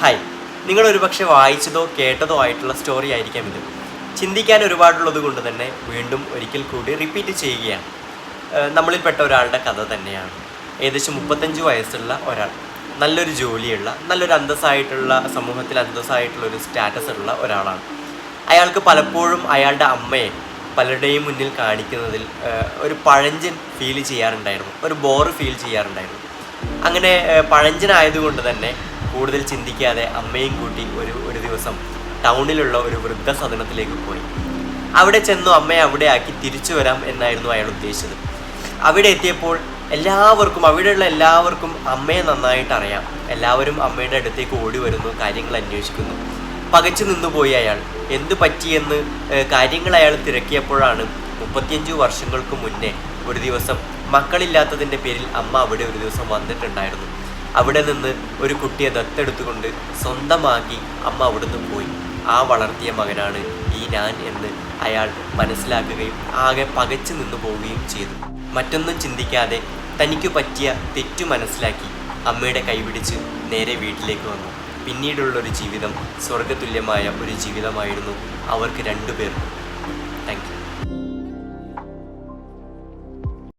Hi നിങ്ങൾ ഒരുപക്ഷെ വായിച്ചതോ കേട്ടതോ ആയിട്ടുള്ള സ്റ്റോറി ആയിരിക്കാം ഇത്. ചിന്തിക്കാൻ ഒരുപാടുള്ളത് കൊണ്ട് തന്നെ വീണ്ടും ഒരിക്കൽ കൂടി റിപ്പീറ്റ് ചെയ്യുകയാണ്. നമ്മളിൽപ്പെട്ട ഒരാളുടെ കഥ തന്നെയാണ്. ഏകദേശം മുപ്പത്തഞ്ച് വയസ്സുള്ള ഒരാൾ. നല്ലൊരു ജോലിയുള്ള നല്ലൊരു അന്തസ്സായിട്ടുള്ള സമൂഹത്തിൽ അന്തസ്സായിട്ടുള്ള ഒരു സ്റ്റാറ്റസ് ഉള്ള ഒരാളാണ്. അയാൾക്ക് പലപ്പോഴും അയാളുടെ അമ്മയെ പലരുടെയും മുന്നിൽ കാണിക്കുന്നതിൽ ഒരു പഴഞ്ചൻ ഫീൽ ചെയ്യാറുണ്ടായിരുന്നു. ഒരു ബോറ് ഫീൽ ചെയ്യാറുണ്ടായിരുന്നു. അങ്ങനെ പഴഞ്ചനായതുകൊണ്ട് തന്നെ കൂടുതൽ ചിന്തിക്കാതെ അമ്മയും കൂട്ടി ഒരു ഒരു ദിവസം ടൗണിലുള്ള ഒരു വൃദ്ധസദനത്തിലേക്ക് പോയി. അവിടെ ചെന്നു അമ്മയെ അവിടെ ആക്കി തിരിച്ചു വരാം എന്നായിരുന്നു അയാൾ ഉദ്ദേശിച്ചത്. അവിടെ എത്തിയപ്പോൾ എല്ലാവർക്കും അവിടെയുള്ള എല്ലാവർക്കും അമ്മയെ നന്നായിട്ട് അറിയാം. എല്ലാവരും അമ്മയുടെ അടുത്തേക്ക് ഓടി വരുന്നു കാര്യങ്ങൾ അന്വേഷിക്കുന്നു. പകച്ചു നിന്നുപോയി അയാൾ. എന്തു പറ്റിയെന്ന് കാര്യങ്ങൾ അയാൾ തിരക്കിയപ്പോഴാണ് മുപ്പത്തിയഞ്ചു വർഷങ്ങൾക്ക് മുന്നേ ഒരു ദിവസം മക്കളില്ലാത്തതിന്റെ പേരിൽ അമ്മ അവിടെ ഒരു ദിവസം വന്നിട്ടുണ്ടായിരുന്നു. അവിടെ നിന്ന് ഒരു കുട്ടിയെ ദത്തെടുത്തുകൊണ്ട് സ്വന്തമാക്കി അമ്മ അവിടുന്ന് പോയി. ആ വളർത്തിയ മകനാണ് ഈ ഞാൻ എന്ന് അയാൾ മനസ്സിലാക്കുകയും ആകെ പകച്ചു നിന്നു പോവുകയും ചെയ്തു. മറ്റൊന്നും ചിന്തിക്കാതെ തനിക്ക് പറ്റിയ തെറ്റു മനസ്സിലാക്കി അമ്മയുടെ കൈപിടിച്ച് നേരെ വീട്ടിലേക്ക് വന്നു. പിന്നീടുള്ളൊരു ജീവിതം സ്വർഗതുല്യമായ ഒരു ജീവിതമായിരുന്നു അവർക്ക് രണ്ടുപേർക്കും. Thank you